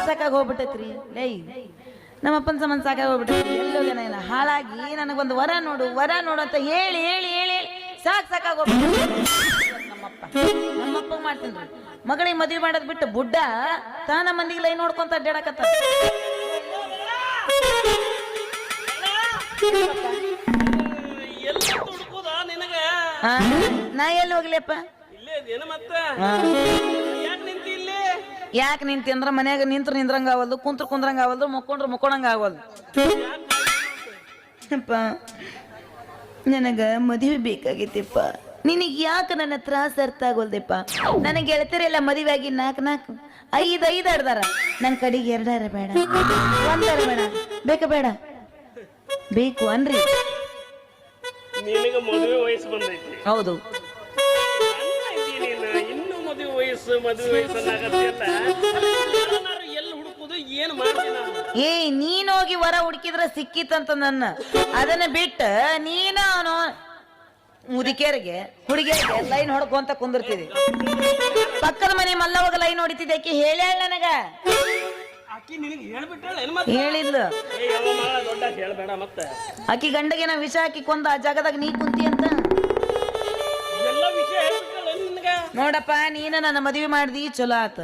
ಸಾಕಾಗಿ ಹೋಗ್ಬಿಟ್ಟೈತ್ರಿ. ಲೈ, ನಮ್ಮಪ್ಪನ ಸಂಬಂಧ ಸಾಕಾಗಿ ಹೋಗ್ಬಿಟ್ಟೈತ್ರಿ. ಎಲ್ಲೋದೇನ ಇಲ್ಲ ಹಾಳಾಗಿ ನನಗೊಂದು ವರ ನೋಡು ವರ ನೋಡು ಅಂತ ಹೇಳಿ ಹೇಳಿ ಹೇಳಿ ಸಾಕ್ ಸಾಕಾಗಿ ಹೋಗ್ಬಿಟ್ಟು ನಮ್ಮಪ್ಪ ನಮ್ಮಪ್ಪ ಮಾಡ್ತೀನಿ ಮಗಳಿಗೆ ಮದುವೆ ಮಾಡೋದ್ ಬಿಟ್ಟು ಬುಡ್ಡ ತಾನ ಮಂದಿಗೆ ಲೈ ನೋಡ್ಕೊಂತ ಅಡ್ಡಾಡಕತ್ತ ನಾ ಎಲ್ಲಿ ಹೋಗ್ಲಿಯಪ್ಪ. ಯಾಕೆ ನಿಂತಿ ಇಲ್ಲಿ ಅಂದ್ರ ಮನ್ಯಾಗ ನಿಂತ್ರ ನಿಂದ್ರಂಗ ಆಗವಲ್ದು ಕುಂತ್ರ ಕುಂದ್ರಂಗ ಆಗವಲ್ದು ಮುಕ್ಕೊಂಡ್ರ ಮುಕ್ಕೊಂಡಂಗ ಆಗವಲ್ದು ಅಪ್ಪ ನನಗ ಮದುವೆ ಬೇಕಾಗಿತ್ತಪ್ಪ. ನಿನಗೆ ಯಾಕೆ ನನ್ನ ತ್ರಾಸ ಅರ್ಥ ಆಗೋಲ್ದಪ್ಪ? ನನಗೆ ಗೆಳತಿರೆಲ್ಲ ಮದುವೆ ಆಗಿ ನಾಲ್ಕು ನಾಲ್ಕು ಐದು ಐದು ಆಡ್ದಾರ. ನನ್ನ ಕಡೆಗೆ ಎರಡಾರ ಬೇಡ, ಒಂದಾರ ಬೇಡ, ಬೇಕಾ ಬೇಡ? ಬೇಕು ಅನ್ರಿ. ನಿನಗ ಮದುವೆ ವಯಸ್ಸು ಬಂದೈತಿ. ಹೌದು. ಸಣ್ಣ ಐತಿ ನೀನು ಇನ್ನೂ ಮದುವೆ ವಯಸ್ಸು ಮದುವೆ ವಯಸ್ಸು ಅನ್ನಕತ್ತಿಯಲ್ಲ ಎಲ್ಲಿ ಹುಡುಕುದು ಏನ್ ಮಾಡ್ತೀನಿ ನಾನು? ಏ ನೀನ್ ಹೋಗಿ ವರ ಹುಡುಕಿದ್ರ ಸಿಕ್ಕಿತ್ತಂತ ನನ್ನ. ಅದನ್ನ ಬಿಟ್ಟ ನೀನ ಅವನು ಮುದುಕೇರಿಗೆ ಹುಡುಗಿಯರಿಗೆ ಲೈನ್ ಹೊಡ್ಕೊಂತ ಕುಂದಿರ್ತಿದಿ ಪಕ್ಕದ ಮನೆ ಮಲ್ಲವಾಗ ಲೈನ್ ಹೊಡಿತಿದ್ದೆ ಆಕಿ ಹೇಳ್ಯಾಳ ನನಗ. ಹೇಳಿದ್ಲು. ಹೇಳ್ಬೇಡ ಮತ್ತೆ. ಆಕಿ ಗಂಡಗೆ ನಾ ವಿಷ ಹಾಕಿ ಕೊಂದ ಆ ಜಾಗದಾಗ ನೀ ಕುಂತಿ ಅಂತ. ನೋಡಪ್ಪ ನೀನ ನನ್ನ ಮದುವೆ ಮಾಡ್ದಿ ಚಲೋ ಆತ.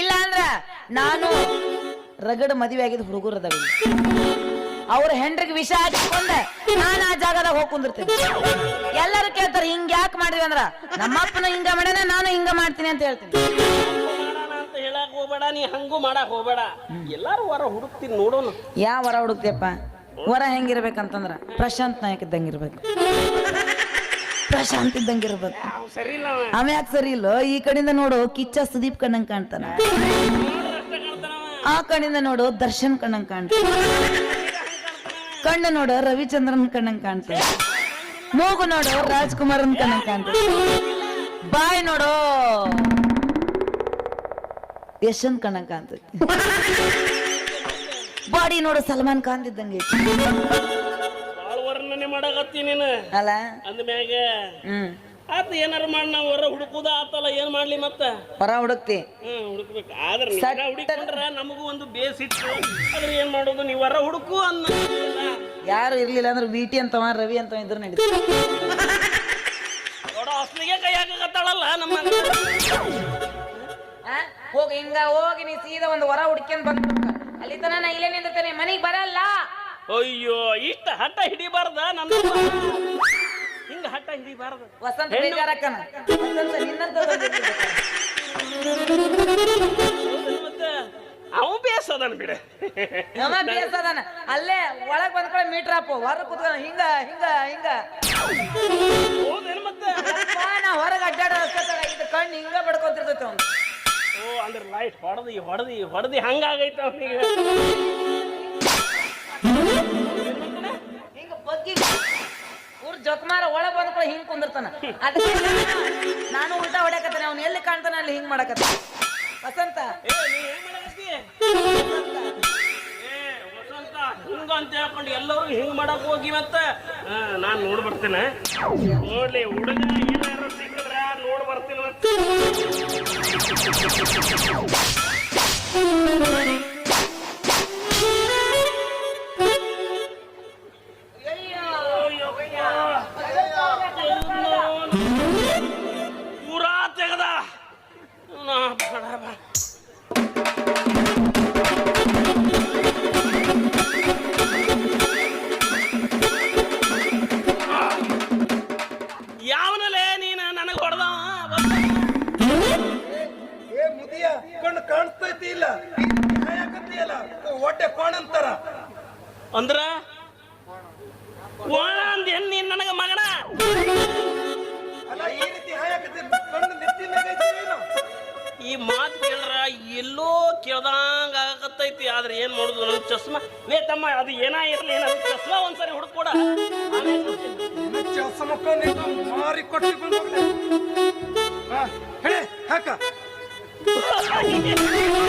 ಇಲ್ಲ ಅಂದ್ರ ನಾನು ರಗಡ ಮದುವೆ ಆಗಿದ್ ಅದಾವ ಅವ್ರ ಹೆಂಡ್ರಿಗೆ ವಿಷ ಹಾಕಿಕೊಂಡ ನಾನು ಆ ಜಾಗದಾಗ ಹೋಗಿ ಕುಂದಿರ್ತೀನಿ. ಎಲ್ಲರೂ ಕೇಳ್ತಾರೆ ಹಿಂಗ ಯಾಕೆ ಮಾಡಿದ್ವಿ ಅಂದ್ರ? ನಮ್ಮಪ್ಪನ ಹಿಂಗ ಮಾಡ್ಯಾನ ನಾನು ಹಿಂಗ ಮಾಡ್ತೀನಿ ಅಂತ ಹೇಳ್ತೀನಿ. ಹೇಳಕ್ ಹೋಗ್ಬೇಡ ನೀ ಹಂಗೂ ಮಾಡಕ್ ಹೋಗ್ಬೇಡ. ಎಲ್ಲಾರು ವರ ಹುಡುಕ್ತೀನಿ ನೋಡೋನು. ಯಾವ ವರ ಹುಡುಕ್ತಿಯಪ್ಪ? ವರ ಹೆಂಗಿರ್ಬೇಕಂತಂದ್ರ ಪ್ರಶಾಂತ್ ನಾಯಕ್ ಇದ್ದಂಗಿರ್ಬೇಕು ಪ್ರಶಾಂತ್ ಇದ್ದಂಗಿರ್ಬೇಕು ಇರ್ಬೇಕು. ಸರಿ ಇಲ್ಲ ಅವ. ಅವ ಯಾಕೆ ಸರಿ ಇಲ್ಲೋ? ಈ ಕಡೆಯಿಂದ ನೋಡು ಕಿಚ್ಚ ಸುದೀಪ್ ಕಣ್ಣಂಗ್ ಕಾಣ್ತಾನ. ಆ ಕಣ್ಣಿಂದ ನೋಡು ದರ್ಶನ್ ಕಣ್ಣಂಗ್ ಕಾಣ್ತಾನ. ಕಣ್ಣು ನೋಡು ರವಿಚಂದ್ರನ್ ಕಣ್ಣಂಗ್ ಕಾಣ್ತಾನೆ. ಮೂಗು ನೋಡು ರಾಜ್ಕುಮಾರನ್ ಕಣ್ಣಂಗ್ ಕಾಣ್ತಾನೆ. ಬಾಯ್ ನೋಡು ಯಶವಂತ್ ಕಣ್ಣಂಗ್ ಕಾಣ್ತೈತಿ ಬಾಡಿ ನೋಡು ಸಲ್ಮಾನ್ ಖಾನ್ ಇದ್ದಂಗೆ. ಬಾಳ್ ವರ್ಣನೆ ಮಾಡಕತ್ತಿ ನೀನು. ಅಲ್ಲ? ಅಂದ್ಮ್ಯಾಗ ಹ್ಮ್. ಆತ ಏನಾರ ಮಾಡಿ ನಾವು ಹೊರ ಹುಡುಕುದ ಆತಲ್ಲ ಏನ್ ಮಾಡ್ಲಿ ಮತ್ತ? ಹೊರ ಹುಡುಕ್ತಿ. ಹ್ಮ್ ಹುಡುಕ್ಬೇಕು. ಆದ್ರೆ ನೀನ ಹುಡುಕೊಂಡ್ರ ನಮಗೂ ಒಂದು ಬೇಸ್ ಇತ್ತು. ಆದ್ರೆ ಏನ್ ಮಾಡೋದು ನೀವು ಹೊರ ಹುಡುಕು ಅನ್ನ. ಯಾರು ಇರ್ಲಿಲ್ಲ ಅಂದ್ರೆ ವಿ ಟಿ ಅಂತವ ರವಿ ಅಂತ ಇದ್ರ ನಡೀತಿ. ನೋಡ ಅಸ್ಲಿಗೆ ಕೈ ಹಾಕಕತ್ತಾಳಲ್ಲ ನಮ್ಮ ಹೋಗಿ ಹಿಂಗ ಹೋಗಿ ನೀ ಸೀದಾ ಒಂದು ಹೊರ ಹುಡ್ಕೊಂಡ್ ಬಂದ್ಬಿಡ್ಕ ಅಲ್ಲಿ ತನ ನಾ ಇಲ್ಲೇ ನಿಂದಿರ್ತೇನೆ ಮನೆಗ್ ಬರಲ್ಲ. ಅಯ್ಯೋ ಇಷ್ಟ ಹಠ ಹಿಡಿಬಾರ್ದ ನನ್ನ ಹಿಂಗ ಹಠ ಹಿಡಿಬಾರ್ದ? ವಸಂತ ಬೇಜಾರಕ್ಕನ? ವಸಂತ ನಿನ್ನಂತ. ಮತ್ತೆ? ಅವ ಬೇಸ್ ಅದಾನ ಬಿಡ. ನಮ್ಮ ಬೇಸದನ. ಅಲ್ಲೇ ಒಳಗ್ ಬಂದ್ಕೊಳ ಮೀಟರ್ ಹಾಪು ಹೊರ ಕುತ್ಕೊಂಡ ಹಿಂಗ ಹಿಂಗ ಹಿಂಗ. ಹೌದೇನ್ ಮತ್ತೆ? ನಾ ಹೊರಗೆ ಅಡ್ಡಾಡ ಕಣ್ಣು ಹಿಂಗ ಬಡ್ಕೊಂತಿರ್ತೈತೆ ಅವ್ನು. ಓ ಅಂದ್ರೆ ಲೈಟ್ ಹೊಡೆದಿ ಹೊಡೆದಿ ಹೊಡೆದಿ ಹಂಗಾಗೈತೆ ಅವನಿಗೆ. ಹಿಂಗ ಬಗ್ಗಿ ಊರ್ ಜೊತ್ಮಾರ ಒಳ ಬಂದ ಕೂಡ ಹಿಂಗ್ ಕುಂದಿರ್ತಾನ. ಅದಕ್ಕೆ ನಾನು ಉಲ್ಟಾ ಹೊಡ್ಯಾಕತ್ತಾನೆ ಅವ್ನು ಎಲ್ಲಿ ಕಾಣ್ತಾನ ಅಲ್ಲಿ ಹಿಂಗ್ ಮಾಡಕತ್ತ ವಸಂತ. ಏ ನೀ ಮಾಡಕತ್ತಿ? ಏ ವಸಂತ ಹಿಂಗ ಅಂತ ಹೇಳ್ಕೊಂಡು ಎಲ್ಲರೂ ಹಿಂಗ್ ಮಾಡಕ್ ಹೋಗಿ ಮತ್ತೆ? ನಾನು ನಾನ್ ನೋಡ್ ಬರ್ತೇನೆ ನೋಡ್ಲಿ ಹುಡುಗ Yeah. ಕೋಣ ಅಂದೇನ್ ನೀನ್ ನನಗ ಮಗನ. ಅಲ್ಲ ಈ ಏನು? ಮಾತು ಕೇಳ್ರ ಎಲ್ಲೋ ಕೇಳ್ದಂಗ ಆಗಕತ್ತೈತಿ ಆದ್ರೆ ಏನ್ ಮಾಡುದು ನನ್ ಚಸ್ಮಾ? ಲೇ ತಮ್ಮ ಅದು ಏನಾಗಿರ್ಲಿ ನನ್ ಚಸ್ಮಾ ಒಂದ್ಸರಿ ಹುಡುಕೊಡ. ಮಾರಿ ಕೊಟ್ಟು ಬಂದು ಹೇಳಿ ಹಾಕ.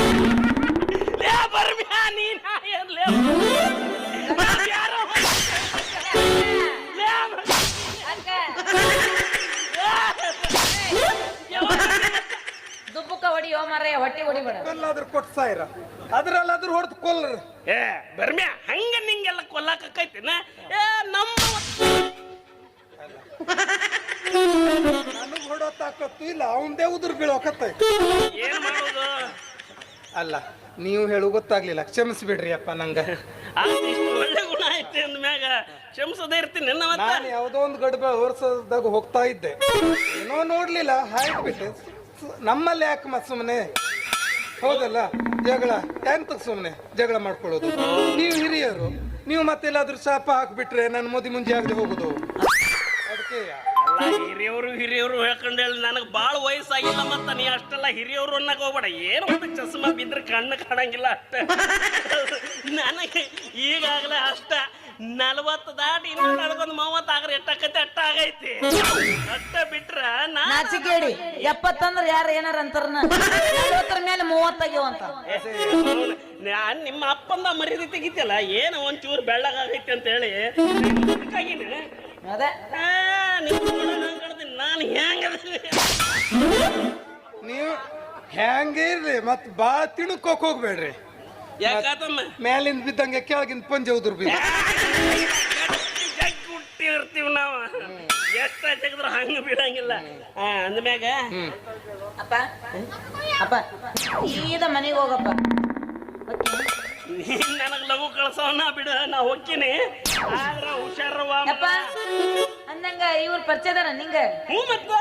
ಹೊಟ್ಟಿ ಹೊಡಿಬೇಡ. ಕಲ್ಲಾದ್ರೂ ಕೊಟ್ಟು ಸಾಯಿರ. ಅದ್ರಲ್ಲಾದ್ರೂ ಹೊಡೆದು ಕೊಲ್ಲರು ಏ ಬರ್ಮ್ಯ ಹಂಗ ನಿಂಗೆಲ್ಲ ಕೊಲ್ಲಾಕೈತಿನ ಏ ನಮ್ಮ ನನಗ್ ಹೊಡೋ ತಾಕತ್ತು ಇಲ್ಲ ಅವಂದೇ ಉದುರು ಬೀಳೋಕತ್ತೈತಿ ಏನ್ ಮಾಡೋದು? ಅಲ್ಲ ನೀವು ಹೇಳು ಗೊತ್ತಾಗ್ಲಿಲ್ಲ. ಕ್ಷಮಿಸ್ಬಿಡ್ರಿ ಅಪ್ಪ ನಂಗ. ಆ ಇಷ್ಟು ಒಳ್ಳೆ ಗುಣ ಐತಿ ಅಂದ್ಮ್ಯಾಗ ಕ್ಷಮಿಸದೇ ಇರ್ತೀನಿ ನನ್ನ ಮತ್ತೆ ನಾನು ಯಾವುದೋ ಒಂದು ಗಡ್ಬ ಹೊರ್ಸದಾಗ ಹೋಗ್ತಾ ಇದ್ದೆ. ಏನೋ ನೋಡ್ಲಿಲ್ಲ ಹಾಯ್ಬಿಟ್ಟೆ ನಮ್ಮಲ್ಲಿ ಯಾಕೆ ಮತ್ ಸುಮ್ಮನೆ ಹೌದಲ್ಲ? ಜಗಳ. ಎಂತ ಸುಮ್ಮನೆ ಜಗಳ ಮಾಡ್ಕೊಳ್ಳೋದು. ನೀವು ಹಿರಿಯರು, ನೀವು ಮತ್ತೆಲ್ಲಾದ್ರೂ ಶಾಪ ಹಾಕ್ಬಿಟ್ರೆ ನನ್ನ ಮೋದಿ ಮುಂಜೆ ಆಗದೆ ಹೋಗುದು. ಹಿರಿಯವರು ಹಿರಿಯವರು ಹೇಳ್ಕೊಂಡು ಹೇಳಿ ನನಗೆ ಭಾಳ ವಯಸ್ಸಾಗಿಲ್ಲ ಮತ್ತ ನೀ ಅಷ್ಟೆಲ್ಲ ಹಿರಿಯವರು ಅನ್ನಕ್ ಹೋಗ್ಬೇಡ. ಏನು ಒಂದು ಚಸ್ಮಾ ಬಿದ್ರೆ ಕಣ್ಣು ಕಾಣಂಗಿಲ್ಲ ಅಷ್ಟೇ. ನನಗೆ ಈಗಾಗಲೇ ಅಷ್ಟ ನಲವತ್ತು ದಾಟಿ ಇನ್ನೂ ನಡ್ಕೊಂಡು ಮೂವತ್ತು ಆಗ್ರೆ ಎಷ್ಟಾಕೈತಿ ಅಟ್ಟ ಆಗೈತಿ. ಅಟ್ಟ ಬಿಟ್ರ ನಾ ನಾಚಿಕೇಡಿ ಎಪ್ಪತ್ತಂದ್ರ ಯಾರು ಏನಾರ ಅಂತಾರ ನಲ್ವತ್ತರ ಮೇಲೆ ಮೂವತ್ತಾಗ್ಯವ ಅಂತ. ನಾನ್ ನಿಮ್ಮ ಅಪ್ಪಂದ ಮರ್ಯಾದೆ ತೆಗಿತಿಯಲ್ಲ ಏನು ಒಂಚೂರು ಬೆಳ್ಳಗಾಗೈತಿ ಅಂತ ಹೇಳಿ ಅದೇ. ನಾನು ಹೆಂಗ ನೀವು ಹೆಂಗೆ ಇರ್ರಿ ಮತ್ ಬಾ ತಿಣುಕೋಕ್ ಹೋಗ್ಬೇಡ್ರಿ. ಯಾಕಾತಮ್ಮ ಮೇಲಿಂದ ಬಿದ್ದಂಗೆ ಕೆಳಗಿಂದ ಪಂಜೆ ಉದುರ್ ಬಿದ್ದ ಜಗ್ಗಿ ಹುಟ್ಟಿ ಇರ್ತೀವಿ ನಾವು. ಎಷ್ಟ ತೆಗೆದ್ರು ಹಂಗ ಬಿಡಂಗಿಲ್ಲ. ಆ, ಅಂದ್ಮ್ಯಾಗ ಅಪ್ಪ ಅಪ್ಪ ಸೀದಾ ಮನೆಗೆ ಹೋಗಪ್ಪ. ಓಕೆ ನೀನ್ ನನಗ್ ಲಘು ಕಳ್ಸವನ್ನ ಬಿಡು ನಾ ಹೋಗ್ತೀನಿ. ಆದ್ರ ಹುಷಾರವ್ವ ಅಪ್ಪ ಅಂದಂಗ ಇವ್ರ ಪರಿಚಯದಾರ ನಿಂಗ? ಹ್ಞೂ ಮತ್ತ.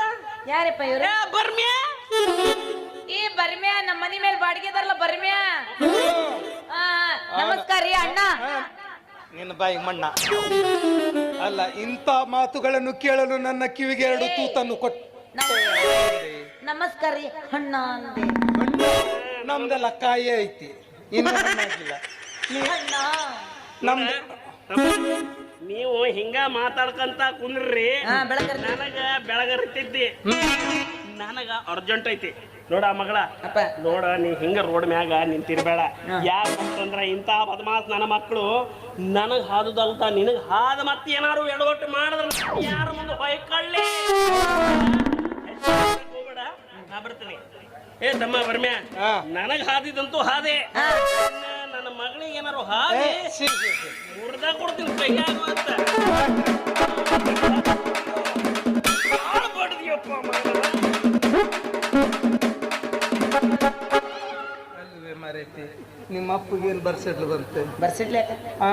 ಯಾರಪ್ಪ ಇವ್ರು? ಏ, ಬರ್ಮ್ಯಾ? ಈ ಬರ್ಮ್ಯಾ ನಮ್ಮ ಮನಿ ಮೇಲೆ ಬಾಡಿಗೆ ಇದಾರಲ್ಲ ಬರ್ಮ್ಯಾ? ನಮಸ್ಕಾರ ರೀ ಅಣ್ಣ. ನಿನ್ನ ಬಾಯಿ ಮಣ್ಣ. ಅಲ್ಲ ಇಂಥ ಮಾತುಗಳನ್ನು ಕೇಳಲು ನನ್ನ ಕಿವಿಗೆ ಎರಡು ತೂತನ್ನು ಕೊಟ್ಟು ನಮಸ್ಕಾರ ರೀ ಅಣ್ಣ ಅಂದೆ. ನಮ್ದೆಲ್ಲ ಕಾಯಿ ಐತಿ. ಇನ್ನು ಹಣ್ಣಾಗಿಲ್ಲ ನೀ- ಅಣ್ಣ. ನಮ್ದು ನೀವು ಹಿಂಗ ಮಾತಾಡ್ಕಂತ ಕುಂದ್ರಿ. ಹಾ ಬೆಳಕರ್ ನನಗ ಬೆಳಗರ್ತಿದ್ದಿ ನನಗ ಅರ್ಜೆಂಟ್ ಐತಿ. ನೋಡ ಮಗಳ ಅಪ್ಪ. ನೋಡ ನೀ ಹಿಂಗ ರೋಡ್ ಮ್ಯಾಗ ನಿಂತಿರ್ಬೇಡ. ಯಾರು ಯಾಕಂತಂದ್ರ ಇಂತಹ ಬದಮಾಸ್ ನನ್ನ ಮಕ್ಕಳು ನನಗ್ ಹಾದುದಲ್ತ ನಿನಗ್ ಹಾದ ಮತ್ತೆ ಏನಾರು ಎಡವಟ್ಟು ಮಾಡಿದ್ರ ಯಾರ ಮುಂದೆ ಹೊಯ್ಕೊಳ್ಳಿ? ಹೋಗ್ಬೇಡ ನಾ ಬರ್ತೀನಿ. ಏ ತಮ್ಮ ಬರ್ಮ್ಯಾ. ನನಗ್ ಹಾದಿದಂತೂ ಹಾದೆ. ನನ್ನ ಮಗಳಿಗೆ ಏನಾರು ಹಾದಿ. ಮುರ್ದ ಕೊಡ್ತೀನಿ ಕೈಯಾಗ ನಿಮ್ಮ ಅಪ್ಪಗೆ ಏನು ಬರ್ಸಿಡ್ಲು ಬಂತೆ ಬರ್ಸಿಡ್ಲೆ ಆ?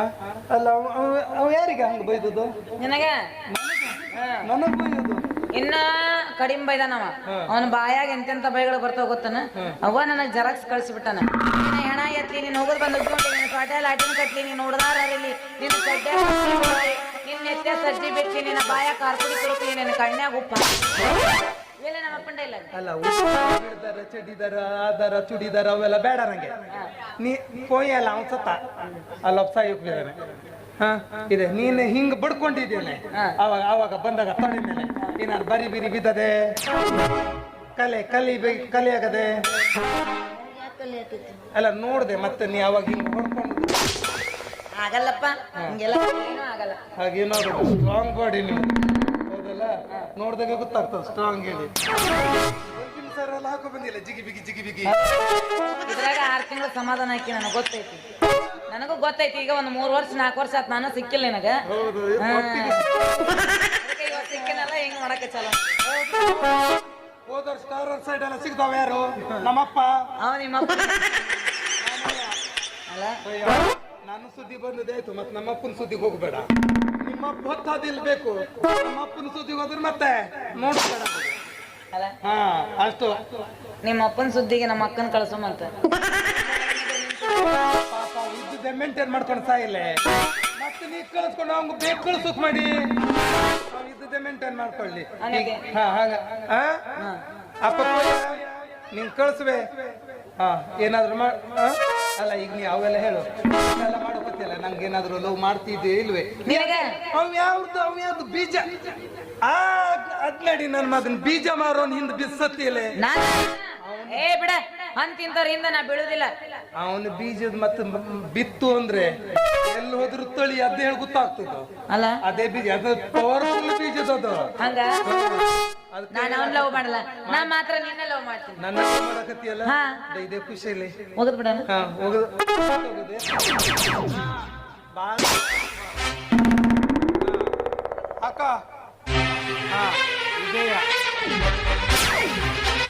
ಅಲ್ಲ ಅವ ಅವ- ಅವ ಯಾರಿಗೆ ಹಂಗ ಬೈದದು ನಿನಗ? ನನಗೆ? ಬೈಯೋದು? ಇನ್ನ ಕಡಿಮೆ ಬೈದಾನವ. ಅವನ ಬಾಯಾಗ ಎಂತೆಂತ ಬೈಗಳು ಬರ್ತಾವ ಗೊತ್ತಾನ? ಅವ್ವ ನನಗೆ ಜೆರಾಕ್ಸ್ ಕಳ್ಸಿಬಿಟ್ಟಾನ. ನಿನ್ನ ಹೆಣ ಎತ್ತಿ ನೀನ್ ಹೋಗೋದ್ ಬಂದ್ ಉಜ್ಕೊಂಡು ನೀನು ಆಟಿನ ಕಟ್ಲಿ ನೀನ್ ನೋಡ್ದಾರ ಅಲ್ಲಿ ನಿನ್ನ ಕಡ್ಡೆ ನಿನ್ನ ನೆತ್ತೆ ಸಜ್ಜಿ ಬಿಚ್ಚಿ ನಿನ್ನ ಬಾಯ ಕಾರ್ಪುಡಿ ತುರುಕಿ ನಿನ್ನ ಕಣ್ಣಾಗ ಉಪ್ಪ ಅಲ್ಲ ಹಿಡ್ದಾರ ಚಡಿದಾರ ಆದಾರ ಚುಡಿದಾರ ಅವೆಲ್ಲ ಬೇಡ ನಂಗೆ. ನೀ ಕೊಯ್ಯಲ್ಲ ಅವ್ನು ಸತ್ತ. ಅಲ್ಲ ಹಾ ಇದೆ. ನೀನು ಹಿಂಗ್ ಬಡ್ಕೊಂಡಿದ್ದೇನೆ ಅವಾಗ ಅವಾಗ ಬಂದಾಗ ತಡಿದ್ದೇನೆ ಏನಾರ ಬರಿ ಬಿರಿ ಬಿದ್ದದೆ? ಕಲೆ ಕಲಿ ಬೆ- ಕಲಿ ಆಗದೆ ಅಲ್ಲ ನೋಡ್ದೆ ಮತ್ತೆ ನೀ ಅವಾಗ ಹಿಂಗ್ ಹೊಡ್ಕೊಂಡು ಆಗಲ್ಲಪ್ಪ. ಹಿಂಗೆಲ್ಲ ಏನೂ ಆಗಲ್ಲ. ಹಾಗೇನಾದ್ರು ಸ್ಟ್ರಾಂಗ್ ಬಾಡಿ ಹೌದಲ್ಲ ನೋಡ್ದಾಗ ಗೊತ್ತಾಗ್ತದೆ ಸ್ಟ್ರಾಂಗ್ ಹೇಳಿ. ಸರ್ ಎಲ್ಲ ಹಾಕೋ ಬಂದಿಲ್ಲ. ಜಿಗಿ ಬಿಗಿ ಜಿಗಿ ಬಿಗಿ. ಇದ್ರಾಗ ಆರು ತಿಂಗಳು ಸಮಾಧಾನ ಹಾಕಿ ನನಗೆ ಗೊತ್ತೈತಿ. ನನಗೂ ಗೊತ್ತೈತಿ ಈಗ ಒಂದು ಮೂರು ವರ್ಷ ನಾಲ್ಕು ವರ್ಷ ಆತ್ ನಾನು ಸಿಕ್ಕಿಲ್ಲ ನಿನಗೆ. ಹೌದು ಸಿಕ್ಕಿನಲ್ಲ ಹಿಂಗ್ ಮಾಡಕ್ಕೆ ಚಲೋ? ಹೋದ ಸ್ಟಾರ್ ಸೈಡ್ ಎಲ್ಲ ಸಿಗ್ತಾವ ಯಾರು? ನಮ್ಮಪ್ಪ. ಅವ ನಿಮ್ಮಪ್ಪ. ಅಲ್ಲ ನಾನು ಸುದ್ದಿ ಬಂದದೆ ಆಯ್ತು ಮತ್ತೆ ನಮ್ಮಪ್ಪನ ಸುದ್ದಿಗೆ ಹೋಗ್ಬೇಡ. ನಿಮ್ಮಪ್ಪ ಹೊತ್ತಾದಿಲ್ ಬೇಕು. ನಮ್ಮಪ್ಪನ ಸುದ್ದಿಗೆ ಹೋದ್ರೆ ಮತ್ತೆ? ಅಲ್ಲ? ಹಾ ಅಷ್ಟು. ನಿಮ್ಮ ಅಪ್ಪನ ಸುದ್ದಿಗೆ ನಮ್ಮ ಅಕ್ಕನ ಕಳ್ಸೋಮಂತ ಪಾಪ ಇದ್ದದ್ದೇ ಮೇಂಟೈನ್ ಮಾಡ್ಕೊಂಡು ಸಾಯಿಲ್ಲ ಮತ್ತೆ ನೀ ಕಳಿಸ್ಕೊಂಡು ಅವ್ನು ಬೇಕು ಕಳ್ಸೋಕ್ ಮಾಡಿ. ಅವ್ನು ಇದ್ದದ್ದೇ ಮೇಂಟೈನ್ ಮಾಡ್ಕೊಳ್ಳಿ. ಅವನಿಗೆ ಹಾ ಹಾಗ. ಹಾ. ಅಪ್ಪ ನೀನ್ ಕಳಿಸ್ವೆ. ಹಾ ಏನಾದ್ರು ಮಾ ಆ? ಅಲ್ಲ ಈಗ ನೀ ಅವೆಲ್ಲ ಹೇಳು. ಎಲ್ಲ ಮಾಡೋಕತ್ತಿಲ್ಲ ನಂಗೆ ಏನಾದ್ರು ಲವ್ ಮಾಡ್ತಿದ್ದೆ ಇಲ್ವೇ? ನಿನಗೆ? ಅವ್ ಯಾವ್ದು ಅವ್ ಯಾವ್ದು ಬೀಜ? ಆ ಅದ್ನಡಿ ನನ್ನ ಮಗನ್. ಬೀಜ ಮಾರೋನ್ ಹಿಂದ್ ಬಿಸತ್ತಿಲ್ಲ ನಾನು ಏ ಬಿಡ. ಹಿಂದೆ ನಾ ಬೀಳುದಿಲ್ಲ. ಅವನು ಬೀಜದ ಮತ್ತೆ ಬಿತ್ತು ಅಂದ್ರೆ ಎಲ್ಲಿ ಹೋದ್ರು ತಳಿ ಅದೇ ಹೇಳಿ ಗೊತ್ತಾಗ್ತದ? ಅಲ್ಲ. ಅದೇ ಬೀಜ ಅದು ಪವರ್ಫುಲ್ ಬೀಜದ ಅದು. ಹಂಗ? ನಾನು ಅವ್ನ್ ಲವ್ ಮಾಡಲ್ಲ. ನಾ ಮಾತ್ರ ನಿನ್ನ ಲವ್ ಮಾಡ್ತೀನಿ. ನನ್ನ ಮಾಡಕತ್ತಿಯಲ್ಲ? ಹಾ. ಇದೇ ಖುಷಿಯಲ್ಲಿ ಹೋಗದ್ ಬಿಡಣ. ಹಾ ಹೋಗುದು ಹೋಗುದೆ. ಬಾಳ ಅಕ್ಕ. ಹಾ